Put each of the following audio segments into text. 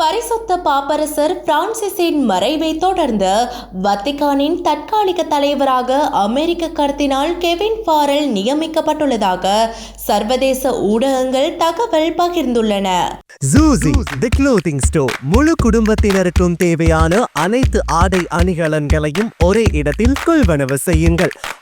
பரிசுத்த பாப்பரசர் பிரான்சிஸின் மறைவை தொடர்ந்து வத்திகானின் தற்காலிக தலைவராக அமெரிக்க கருத்தினால் கெவின் ஃபாரல் நியமிக்கப்பட்டுள்ளதாக சர்வதேச ஊடகங்கள் தகவல் பகிர்ந்துள்ளன. ஜூசி தி க்ளோத்திங் ஸ்டோர் முழு குடும்பத்தினருக்கும் தேவையான அனைத்து ஆடை அணிகலன்களையும் ஒரே இடத்தில் கொள்வனவு செய்யுங்கள்.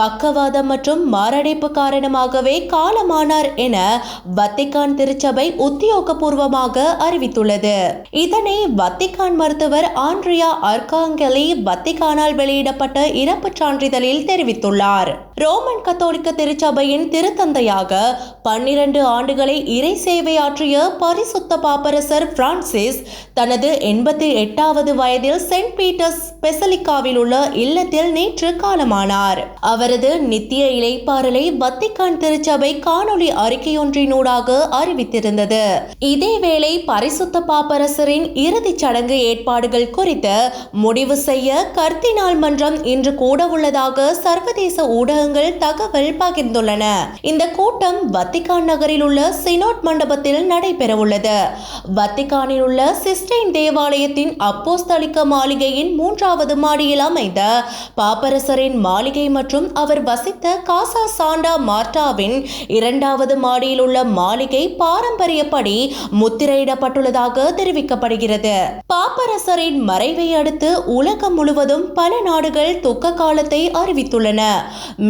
பக்கவாதம் மற்றும் மாரடைப்பு காரணமாகவே காலமானார் என வத்திகான் திருச்சபை உத்தியோகபூர்வமாக அறிவித்துள்ளது. இதனை வத்திகான் மருத்துவர் ஆண்ட்ரியா அர்காங்கலி வத்திகானால் வெளியிடப்பட்ட இறப்பு சான்றிதழில் தெரிவித்துள்ளார். ரோமன் கத்தோலிக்க திருச்சபையின் திருத்தந்தையாக பன்னிரண்டு ஆண்டுகளை இறை சேவையாற்றிய பரிசுத்த பாப்பரசர் பிரான்சிஸ் தனது எண்பத்தி எட்டாவது வயதில் செயின்ட் பீட்டர்ஸ் பெசலிக்காவில் உள்ள இல்லத்தில் நேற்று காலமானார். அவர் அவரது நித்திய இலைப்பாறலை வத்திக்கான் திருச்சபை காணொளி அறிக்கையொன்றினூடாக அறிவித்திருந்தது. இதேவேளை பரிசுத்த பாப்பரசரின் இறுதிச் சடங்கு ஏற்பாடுகள் குறித்து முடிவு செய்ய கர்த்தினால் மன்றம் இன்று கூட உள்ளதாக சர்வதேச ஊடகங்கள் தகவல் பகிர்ந்துள்ளன. இந்த கூட்டம் வத்திக்கான் நகரில் உள்ள சினோட் மண்டபத்தில் நடைபெறவுள்ளது. வத்திக்கானில் உள்ள சிஸ்டைன் தேவாலயத்தின் அப்போஸ்தலிக்க மாளிகையின் மூன்றாவது மாடியில் அமைந்த பாப்பரசரின் மாளிகை மற்றும் அவர் வசித்த காசா சாண்டா மார்டாவின் இரண்டாவது மாடியில் உள்ள மாளிகை பாரம்பரியப்படி முத்திரையிடப்பட்டுள்ளதாக தெரிவிக்கப்படுகிறது. பாப்பரசரின் மறைவை அடுத்து உலகம் முழுவதும் பல நாடுகள் துக்க காலத்தை அறிவித்துள்ளன.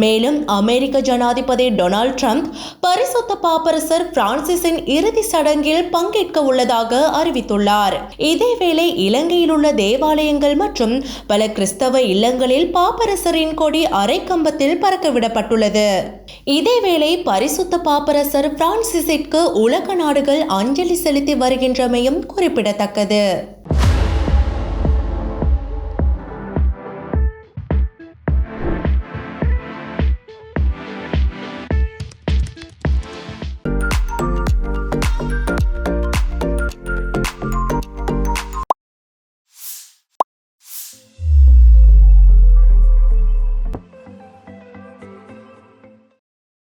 மேலும் அமெரிக்க ஜனாதிபதி டொனால்ட் ட்ரம்ப் பரிசுத்த பாப்பரசர் பிரான்சிஸின் இறுதி சடங்கில் பங்கேற்க உள்ளதாக அறிவித்துள்ளார். இதேவேளை இலங்கையில் உள்ள தேவாலயங்கள் மற்றும் பல கிறிஸ்தவ இல்லங்களில் பாப்பரசரின் கொடி அரைக்கம்பத்தில் பறக்கவிடப்பட்டுள்ளது இதேவேளை பரிசுத்த பாப்பரசர் பிரான்சிஸிற்கு உலக நாடுகள் அஞ்சலி செலுத்தி வருகின்றமையும் குறிப்பிடத்தக்கது.